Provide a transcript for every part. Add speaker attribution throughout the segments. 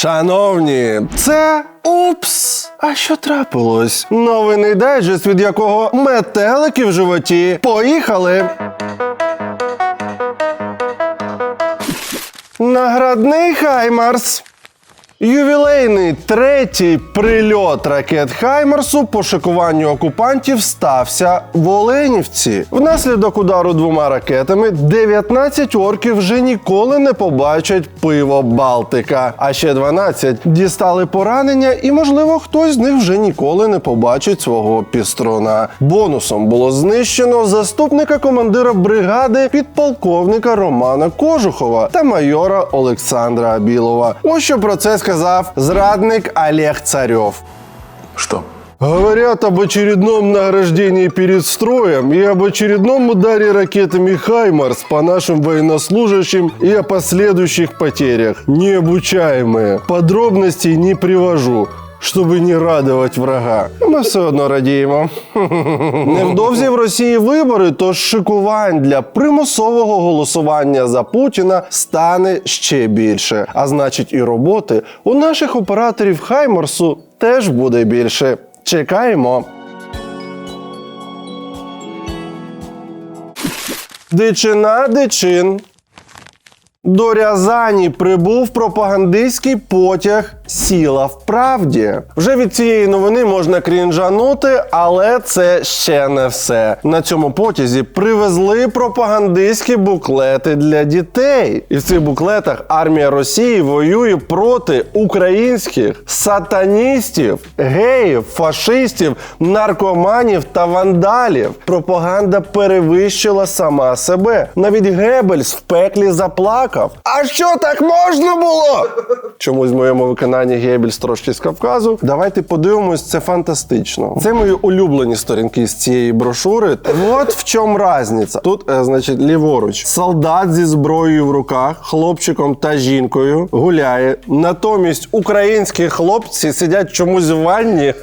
Speaker 1: Шановні, це упс. А що трапилось? Новинний дайджест, від якого метелики в животі. Поїхали! Наградний Хаймарс. Ювілейний третій прильот ракет Хаймарсу по шикуванню окупантів стався в Оленівці. Внаслідок удару двома ракетами 19 орків вже ніколи не побачать пиво Балтика. А ще 12 дістали поранення, і, можливо, хтось з них вже ніколи не побачить свого пістрона. Бонусом було знищено заступника командира бригади підполковника Романа Кожухова та майора Олександра Абілова. Ось що про це сказав зрадник Олег Царьов.
Speaker 2: Что?
Speaker 1: Говорят об очередном награждении перед строем и об очередном ударе ракетами «Хаймарс» по нашим военнослужащим и о последующих потерях. Необучаемые. Подробностей не привожу. Щоб не радувати врага. Ми все одно радіємо. Невдовзі в Росії вибори, тож шикувань для примусового голосування за Путіна стане ще більше. А значить, і роботи у наших операторів Хаймарсу теж буде більше. Чекаємо. Дичина дичин. До Рязані прибув пропагандистський потяг Сіла в правді. Вже від цієї новини можна крінжанути, але це ще не все. На цьому потязі привезли пропагандистські буклети для дітей. І в цих буклетах армія Росії воює проти українських сатаністів, геїв, фашистів, наркоманів та вандалів. Пропаганда перевищила сама себе. Навіть Гебельс в пеклі заплакав. А що так можна було? Чомусь в моєму виконанні Гебельс трошки з Кавказу. Давайте подивимось, це фантастично. Це мої улюблені сторінки з цієї брошури. От в чому різниця. Тут, е, значить, ліворуч, солдат зі зброєю в руках, хлопчиком та жінкою гуляє. Натомість українські хлопці сидять чомусь в ванні.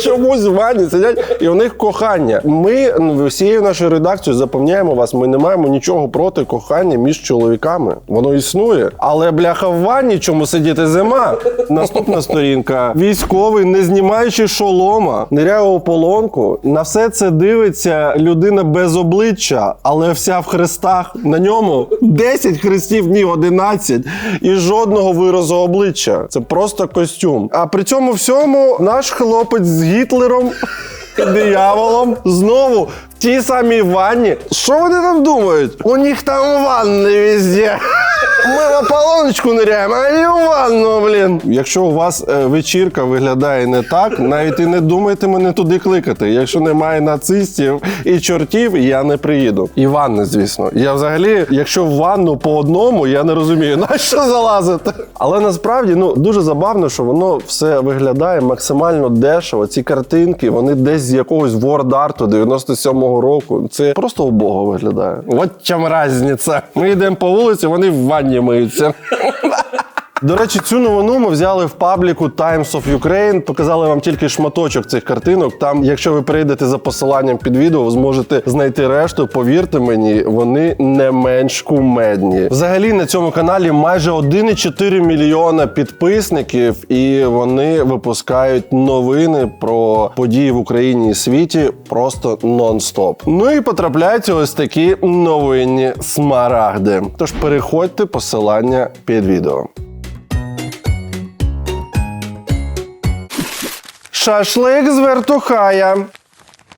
Speaker 1: Чомусь в ванні сидять, і у них кохання. Ми ну, всією нашою редакцією запевняємо вас, ми не маємо нічого проти кохання між чоловіками. Воно існує. Але бляха в ванні, чому сидіти зима? Наступна сторінка. Військовий, не знімаючи шолома, ниряє у полонку. На все це дивиться людина без обличчя, але вся в хрестах. На ньому 10 хрестів, ні, 11. І жодного виразу обличчя. Це просто костюм. А при цьому всьому наш хлопець з Гітлером. Дияволом знову тій самій ванні. Що вони там думають? У них там ванни везде. Ми на полоночку ниряємо, а і в ванну, блін. Якщо у вас е, вечірка виглядає не так, навіть і не думайте мене туди кликати. Якщо немає нацистів і чортів, я не приїду. І ванни, звісно. Я взагалі, якщо в ванну по одному, я не розумію, на що залазити. Але насправді ну дуже забавно, що воно все виглядає максимально дешево. Ці картинки, вони десь з якогось ворд-арту 97-го року. Це просто убого виглядає. От чим різниця. Ми йдемо по вулиці, вони в ванні миються. До речі, цю новину ми взяли в пабліку Times of Ukraine. Показали вам тільки шматочок цих картинок. Там, якщо ви перейдете за посиланням під відео, ви зможете знайти решту. Повірте мені, вони не менш кумедні. Взагалі на цьому каналі майже 1,4 мільйона підписників, і вони випускають новини про події в Україні і світі просто нон-стоп. Ну і потрапляються ось такі новинні смарагди. Тож переходьте посилання під відео. Шашлик з вертухая.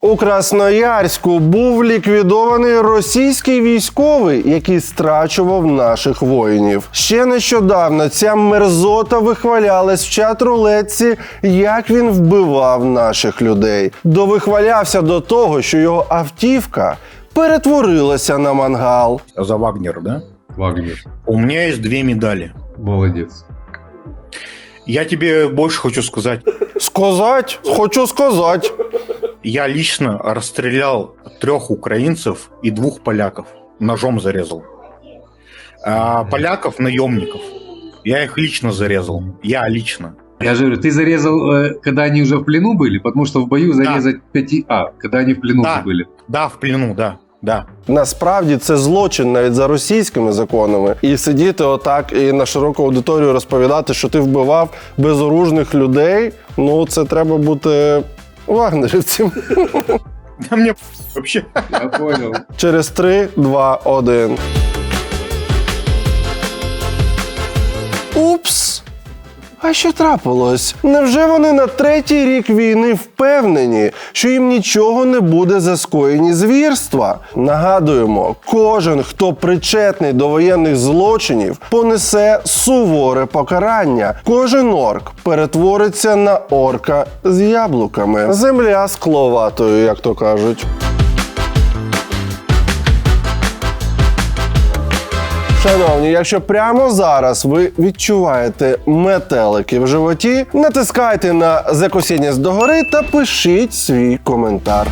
Speaker 1: У Красноярську був ліквідований російський військовий, який страчував наших воїнів. Ще нещодавно ця мерзота вихвалялась в чат-рулетці, як він вбивав наших людей. Довихвалявся до того, що його автівка перетворилася на мангал.
Speaker 3: За Вагнер, да?
Speaker 2: Вагнер.
Speaker 3: У меня есть две медали.
Speaker 2: Молодец.
Speaker 3: Я тебе больше хочу сказать.
Speaker 1: Сказать, хочу сказать.
Speaker 3: Я лично расстрелял трех украинцев и двух поляков. Ножом зарезал. А поляков наемников. Я их лично зарезал. Я лично.
Speaker 2: Я же говорю, ты зарезал, э, когда они уже в плену были, потому что в бою зарезать 5 А, когда они в плену
Speaker 3: Да.
Speaker 2: уже были.
Speaker 3: Да, в плену, да. Да.
Speaker 1: Насправді це злочин навіть за російськими законами. І сидіти отак і на широку аудиторію розповідати, що ти вбивав безоружних людей. Ну це треба бути вагнерівцем.
Speaker 3: Да мне вообще.
Speaker 2: Я понял.
Speaker 1: Через 3, 2, 1. Упс. А що трапилось? Невже вони на третій рік війни впевнені, що їм нічого не буде за скоєні звірства? Нагадуємо, кожен, хто причетний до воєнних злочинів, понесе суворе покарання. Кожен орк перетвориться на орка з яблуками. Земля скловатою, як то кажуть. Шановні, якщо прямо зараз ви відчуваєте метелики в животі, натискайте на закосіння з догори та пишіть свій коментар.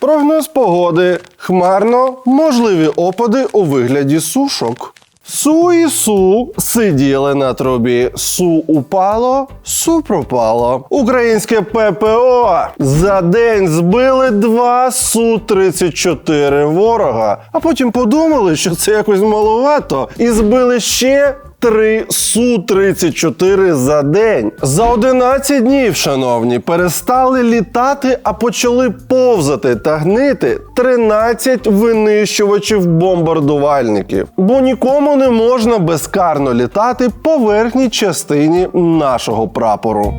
Speaker 1: Прогноз погоди хмарно, можливі опади у вигляді сушок. Су і су сиділи на трубі. Су упало, су пропало. Українське ППО за день збили два су 34 ворога, а потім подумали, що це якось маловато, і збили ще. Три Су-34 за день. За 11 днів, шановні, перестали літати, а почали повзати та гнити 13 винищувачів бомбардувальників. Бо нікому не можна безкарно літати по верхній частині нашого прапору.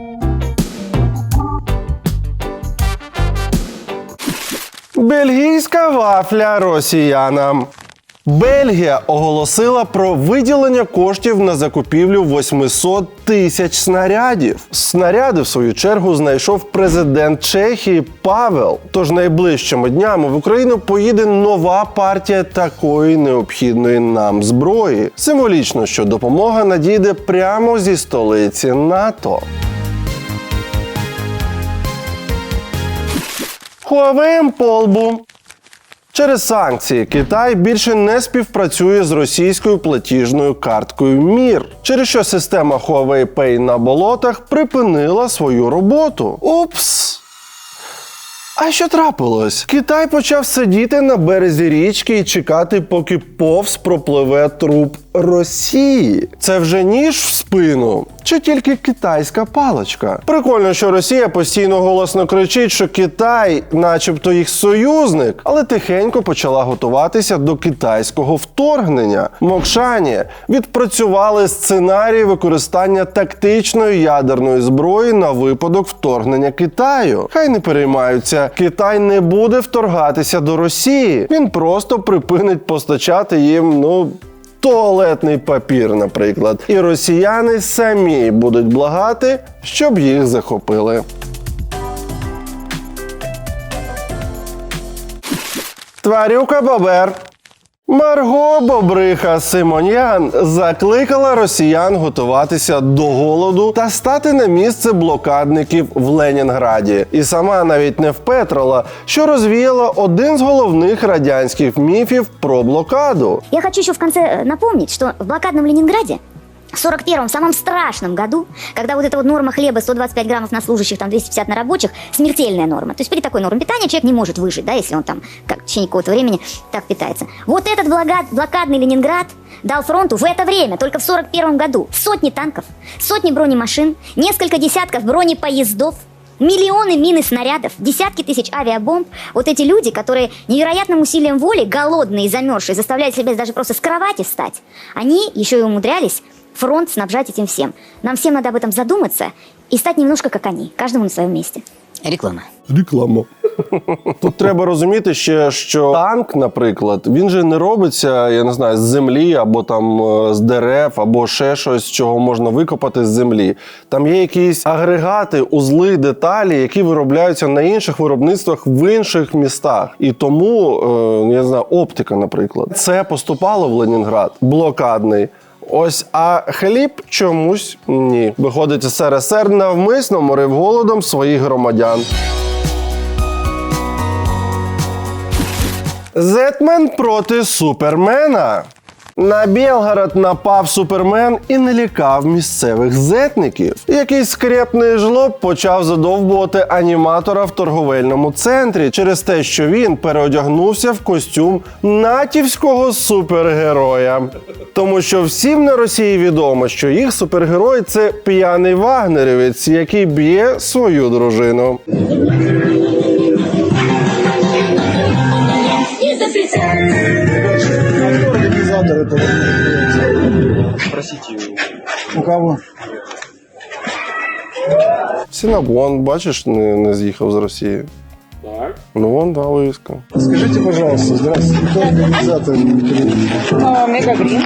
Speaker 1: Бельгійська вафля росіянам. Бельгія оголосила про виділення коштів на закупівлю 800 тисяч снарядів. Снаряди, в свою чергу, знайшов президент Чехії Павел. Тож найближчими днями в Україну поїде нова партія такої необхідної нам зброї. Символічно, що допомога надійде прямо зі столиці НАТО. Huawei полбу. Через санкції Китай більше не співпрацює з російською платіжною карткою Мір, через що система Huawei Pay на болотах припинила свою роботу. Упс. А що трапилось? Китай почав сидіти на березі річки і чекати, поки повз пропливе труп Росії. Це вже ніж в спину. Чи тільки китайська паличка? Прикольно, що Росія постійно голосно кричить, що Китай, начебто, їх союзник, але тихенько почала готуватися до китайського вторгнення. Мокшані відпрацювали сценарій використання тактичної ядерної зброї на випадок вторгнення Китаю. Хай не переймаються, Китай не буде вторгатися до Росії. Він просто припинить постачати їм, ну. Туалетний папір, наприклад, і росіяни самі будуть благати, щоб їх захопили. Тварюка Бобер. Марго Бобриха Симоньян закликала росіян готуватися до голоду та стати на місце блокадників в Ленінграді. І сама навіть не впетрила, що розвіяла один з головних радянських міфів про блокаду.
Speaker 4: Я хочу еще в конце напомнити, що в блокадному Ленинграде в 41-м, самом страшном году, когда вот эта вот норма хлеба 125 граммов на служащих, там 250 на рабочих, смертельная норма. То есть при такой норме питания человек не может выжить, да, если он там как, в течение какого-то времени так питается. Вот этот блокад, блокадный Ленинград дал фронту в это время, только в 41 году, сотни танков, сотни бронемашин, несколько десятков бронепоездов, Миллионы мин и снарядов, десятки тысяч авиабомб. Вот эти люди, которые невероятным усилием воли, голодные замерзшие, заставляли себя даже просто с кровати встать, они еще и умудрялись фронт снабжать этим всем. Нам всем надо об этом задуматься и стать немножко как они, каждому на своем месте.
Speaker 5: Реклама.
Speaker 1: Реклама. Тут треба розуміти ще, що танк, наприклад, він же не робиться, я не знаю, з землі або там е, з дерев, або ще щось, чого можна викопати з землі. Там є якісь агрегати, узли, деталі, які виробляються на інших виробництвах в інших містах. І тому, е, я не знаю, оптика, наприклад, це поступало в Ленінград, блокадний. Ось, а хліб чомусь ні. Виходить, СРСР навмисно морив голодом своїх громадян. Зетмен проти Супермена. На Білгород напав супермен і не лякав місцевих зетників. Якийсь скрепний жлоб почав задовбувати аніматора в торговельному центрі через те, що він переодягнувся в костюм натівського супергероя. Тому що всім на Росії відомо, що їх супергерой це п'яний вагнерівець, який б'є свою дружину.
Speaker 5: Организатор этого? Спросите У кого?
Speaker 1: Сінабон, бачиш, не, не з'їхав з Росії.
Speaker 6: Так.
Speaker 1: Ну вон да, вивіска.
Speaker 5: Скажите, пожалуйста, здравствуйте, кто организатор
Speaker 7: Мегагрин.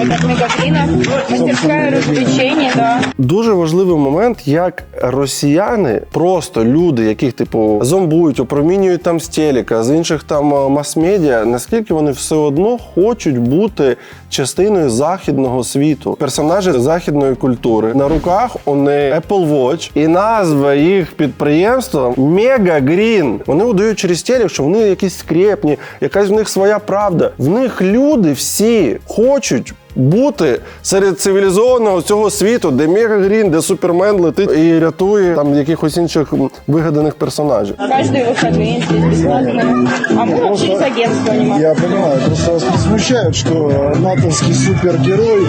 Speaker 7: Это Мегагрина. Мастерская развлечений, да.
Speaker 1: Дуже важливий момент, як росіяни, просто люди, яких типу зомбують, опромінюють там з телека, з інших там мас-медіа, наскільки вони все одно хочуть бути частиною західного світу, персонажі західної культури. На руках у неї Apple Watch, і назва їх підприємства Mega Green. Вони удають через телек, що вони якісь скрепні, якась в них своя правда. В них люди всі хочуть бути серед цивілізованого цього світу, де Мега Грін, де Супермен летить і рятує там якихось інших м, вигаданих персонажів.
Speaker 7: Каждые выходные здесь бесплатно. А мы вообще из агентства не
Speaker 5: Я понимаю, просто вас не смущает, что натовский супергерой,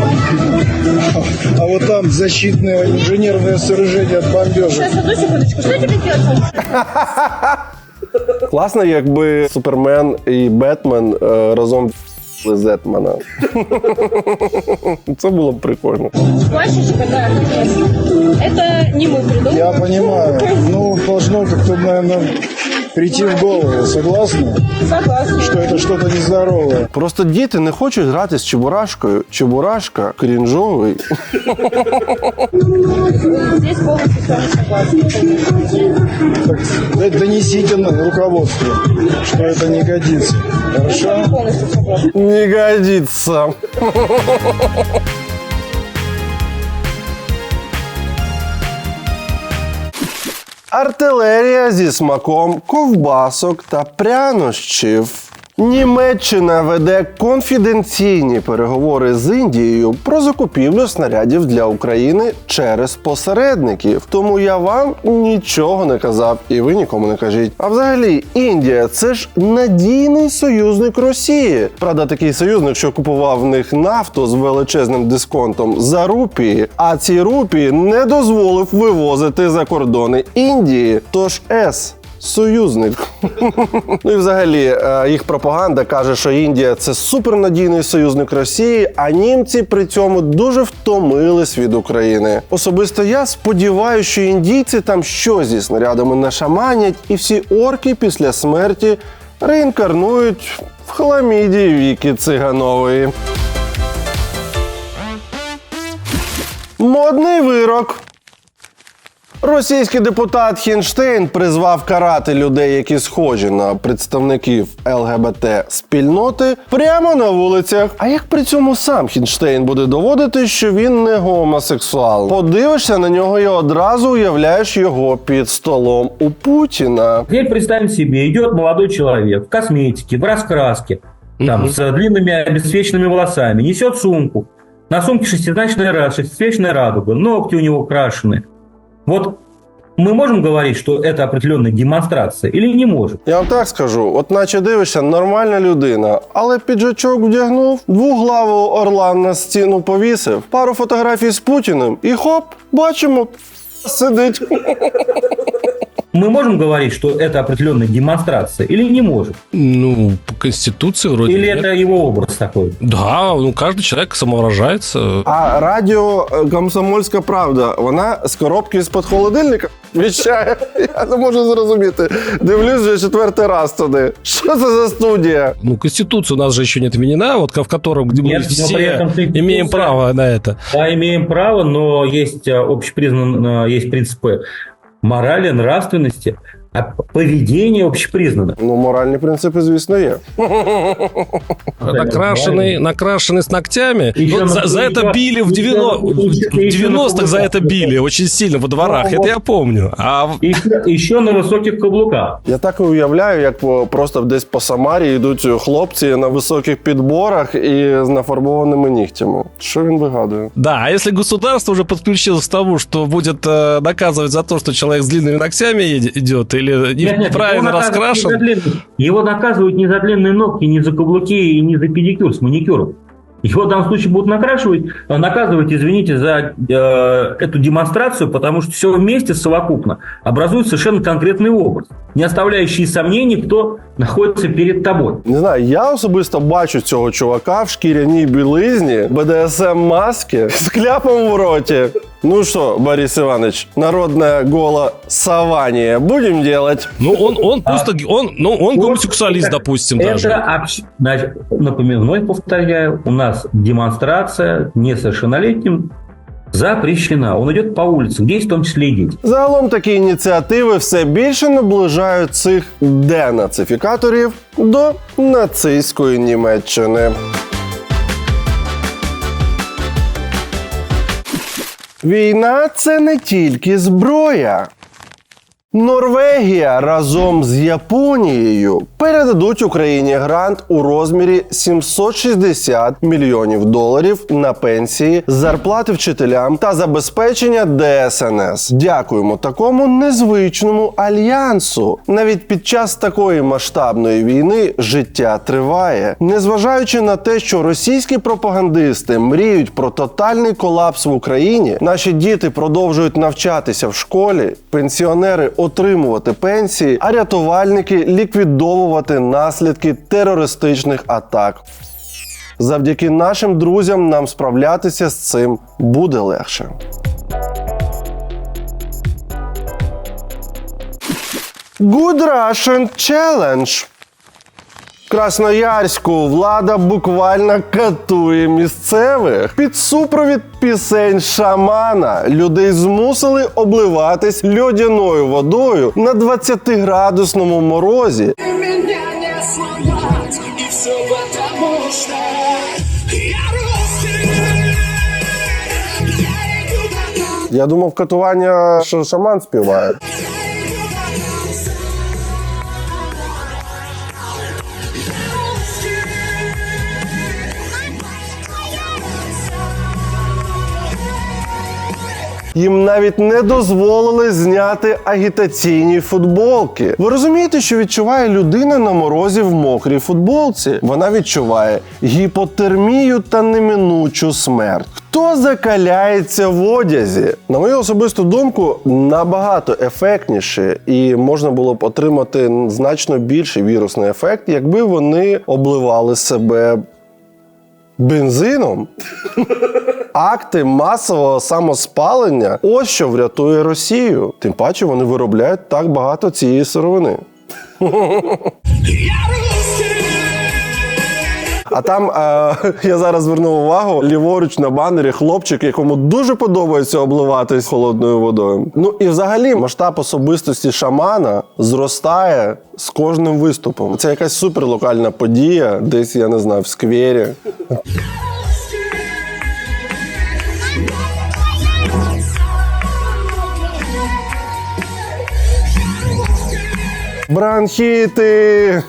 Speaker 5: а вот там защитное инженерное сооружение от бомбежек.
Speaker 7: Сейчас, одну секундочку. Что тебе делать?
Speaker 1: Класно, якби Супермен і Бетмен е, разом з Зетмена. Це було б прикольно.
Speaker 7: Плачешь, когда Это не мы придумали.
Speaker 5: Я понимаю, ну, должно как-то, наверное, прийти в голову, согласны?
Speaker 7: Согласна.
Speaker 5: Что это что-то нездоровое.
Speaker 1: Просто діти не хочуть грати з Чебурашкою. Чебурашка крінжовий.
Speaker 7: Здесь полностью с вами согласна.
Speaker 5: Так, д- донесите на руководству, что это не годится. Хорошо?
Speaker 7: полностью согласна.
Speaker 1: Не годиться. Артилерія зі смаком ковбасок та прянощів. Німеччина веде конфіденційні переговори з Індією про закупівлю снарядів для України через посередників. Тому я вам нічого не казав, і ви нікому не кажіть. А взагалі, Індія це ж надійний союзник Росії. Правда, такий союзник, що купував в них нафту з величезним дисконтом за рупії, а ці рупії не дозволив вивозити за кордони Індії. Тож С. Союзник. ну і взагалі е, їх пропаганда каже, що Індія це супернадійний союзник Росії, а німці при цьому дуже втомились від України. Особисто я сподіваюся, що індійці там щось зі снарядами нашаманять, і всі орки після смерті реінкарнують в хламіді Віки Циганової. Модний вирок. Російський депутат Хінштейн призвав карати людей, які схожі на представників ЛГБТ спільноти, прямо на вулицях. А як при цьому сам Хінштейн буде доводити, що він не гомосексуал? Подивишся на нього і одразу уявляєш його під столом у Путіна.
Speaker 6: Теперь представим себе, идет молодой человек в косметике, в раскраске, там, с длинными обесцвеченными волосами, несет сумку. На сумке шестизначная ра- шестизначная радуга, ногти у него крашены. Вот мы можемо говорити, що это определенная демонстрація, или не може?
Speaker 1: Я вам так скажу: от наче дивишся, нормальна людина, але піджачок вдягнув, двуглавого орла на стіну повісив, пару фотографій з Путіним, і хоп, бачимо, сидить.
Speaker 6: Мы можем говорить, что это определенная демонстрация или не можем?
Speaker 8: Ну, по Конституции вроде
Speaker 6: Или
Speaker 8: нет.
Speaker 6: это его образ такой?
Speaker 8: Да, ну каждый человек самовыражается.
Speaker 1: А радіо е, Комсомольська правда, вона з коробки з-під холодильника віщає. Я не можу зрозуміти. Дивлюсь вже четвертий раз туди. Що це за студія?
Speaker 8: Ну, Конституция у нас же еще не отменена, вот в котором где мы
Speaker 6: Нет, но при
Speaker 8: все
Speaker 6: этом Конституция-
Speaker 8: имеем право на это.
Speaker 6: Да, имеем право, но есть э, общепризнанные, есть принципы морали, нравственности. а поведение общепризнано.
Speaker 1: Ну, моральні принципи, звісно, є.
Speaker 8: Накрашенный, накрашенный с ногтями.
Speaker 6: Еще
Speaker 8: Вот за,
Speaker 6: на-
Speaker 8: за это
Speaker 6: еще-
Speaker 8: били в,
Speaker 6: еще-
Speaker 8: 90 в
Speaker 6: еще на
Speaker 8: 90-х за это
Speaker 6: каблуках.
Speaker 8: били очень сильно во дворах.
Speaker 6: Ну,
Speaker 8: Это я помню. А в-
Speaker 6: И еще, еще на высоких каблуках.
Speaker 1: Я так і уявляю, як по- просто десь по Самарі йдуть хлопці на високих підборах і з нафарбованими нігтями. Що він вигадує?
Speaker 8: да, а если государство уже подключилось к тому, что будет э, наказывать за то, что человек с длинными ногтями едет- идет или
Speaker 6: Нет, нет,
Speaker 8: неправильно
Speaker 6: его наказывают не
Speaker 8: раскрашен,
Speaker 6: за длинные- Его наказывают не за длинные ногти, не за каблуки и не за педикюр с маникюром. Его в данном случае будут накрашивать, а наказывать, извините, за э, эту демонстрацию, потому что все вместе совокупно образует совершенно конкретный образ, не оставляющий сомнений, кто находится перед тобой.
Speaker 1: Не знаю, я особисто бачу цього чувака в шкіряній білизні, БДСМ маски з кляпом в роті. Ну що, Борис Иванович, народная голосование будем делать?
Speaker 8: ну он, он просто, он, ну он
Speaker 6: Вот
Speaker 8: гомосексуалист,
Speaker 6: это-
Speaker 8: допустим, даже.
Speaker 6: Это общ- значит, напоминаю, вновь повторяю, у нас демонстрация несовершеннолетним запрещена. Он идет по улице, где есть в том числе и дети.
Speaker 1: Загалом такі ініціативи все більше наближають цих денацифікаторів до нацистської Німеччини. Війна це не тільки зброя. Норвегія разом з Японією передадуть Україні грант у розмірі 760 мільйонів доларів на пенсії, зарплати вчителям та забезпечення ДСНС. Дякуємо такому незвичному альянсу. Навіть під час такої масштабної війни життя триває, незважаючи на те, що російські пропагандисти мріють про тотальний колапс в Україні, наші діти продовжують навчатися в школі, пенсіонери отримувати пенсії, а рятувальники ліквідовувати наслідки терористичних атак. Завдяки нашим друзям нам справлятися з цим буде легше. Good Russian Challenge. Красноярську влада буквально катує місцевих. Під супровід пісень шамана людей змусили обливатись льодяною водою на 20-градусному морозі.
Speaker 9: Я
Speaker 1: думав, катування що шаман співає. Їм навіть не дозволили зняти агітаційні футболки. Ви розумієте, що відчуває людина на морозі в мокрій футболці? Вона відчуває гіпотермію та неминучу смерть. Хто закаляється в одязі? На мою особисту думку, набагато ефектніше, і можна було б отримати значно більший вірусний ефект, якби вони обливали себе бензином. Акти масового самоспалення ось що врятує Росію. Тим паче вони виробляють так багато цієї сировини. А там е, я зараз звернув увагу ліворуч на банері хлопчик, якому дуже подобається обливатись холодною водою. Ну і взагалі масштаб особистості шамана зростає з кожним виступом. Це якась суперлокальна подія, десь я не знаю, в сквері. Бранхіти.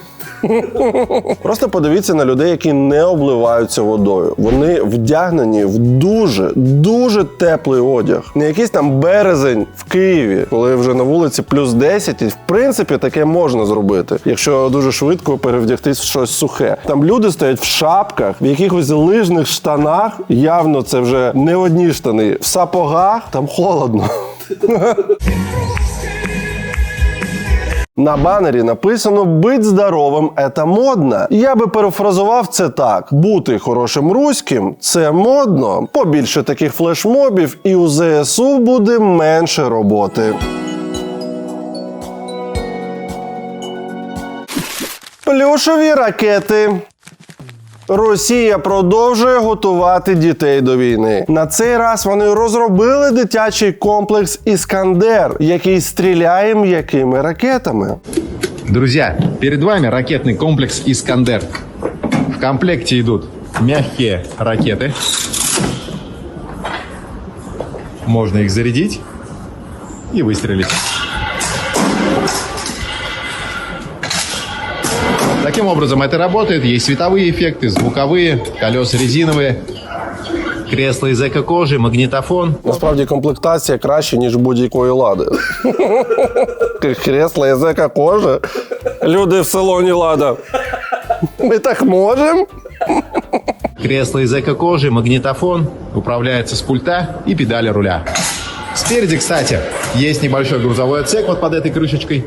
Speaker 1: Просто подивіться на людей, які не обливаються водою. Вони вдягнені в дуже дуже теплий одяг. Не якийсь там березень в Києві, коли вже на вулиці плюс 10, і в принципі таке можна зробити, якщо дуже швидко перевдягтись в щось сухе. Там люди стоять в шапках, в якихось лижних штанах. Явно це вже не одні штани. В сапогах там холодно. На банері написано «Бить здоровим – это модно». Я би перефразував це так: бути хорошим руським – це модно. Побільше таких флешмобів, і у ЗСУ буде менше роботи. Плюшові ракети. Росія продовжує готувати дітей до війни. На цей раз вони розробили дитячий комплекс Іскандер, який стріляє м'якими ракетами.
Speaker 10: Друзья, перед вами ракетный комплекс «Искандер». В комплекте идут мягкие ракеты. Можно их зарядить и выстрелить. Таким образом это работает. Есть световые эффекты, звуковые, колеса резиновые, кресло из эко-кожи, магнитофон.
Speaker 1: Насправді комплектація краще, ніж будь-якої лади. Кресла із еко-кожи. Люди в салоні лада. Ми так можемо?
Speaker 10: Кресло из эко-кожи, магнитофон, управляется с пульта и педали руля. Спереди, кстати, есть небольшой грузовой отсек вот под этой крышечкой.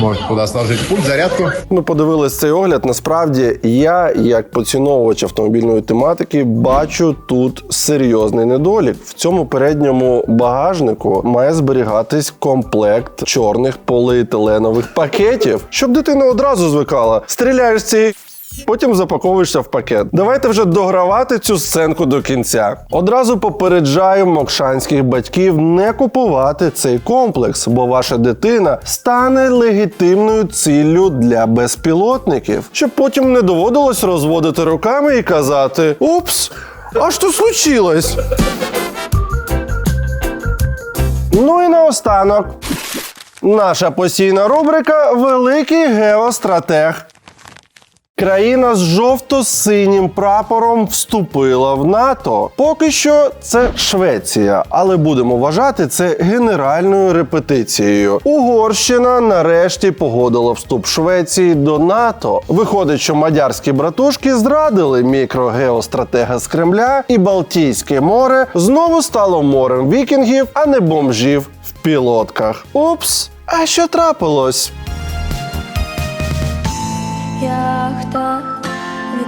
Speaker 10: Можете туди сложити пульт, зарядку.
Speaker 1: Ми подивились цей огляд. Насправді, я, як поціновувач автомобільної тематики, бачу тут серйозний недолік. В цьому передньому багажнику має зберігатись комплект чорних поліетиленових пакетів, щоб дитина одразу звикала. Стріляєш з Потім запаковуєшся в пакет. Давайте вже догравати цю сценку до кінця. Одразу попереджаю мокшанських батьків не купувати цей комплекс, бо ваша дитина стане легітимною ціллю для безпілотників, щоб потім не доводилось розводити руками і казати: Упс, а що случилось? Ну і наостанок. Наша постійна рубрика Великий геостратег. Країна з жовто-синім прапором вступила в НАТО. Поки що це Швеція, але будемо вважати це генеральною репетицією. Угорщина нарешті погодила вступ Швеції до НАТО. Виходить, що мадярські братушки зрадили мікрогеостратега з Кремля, і Балтійське море знову стало морем вікінгів, а не бомжів в пілотках. Упс, а що трапилось?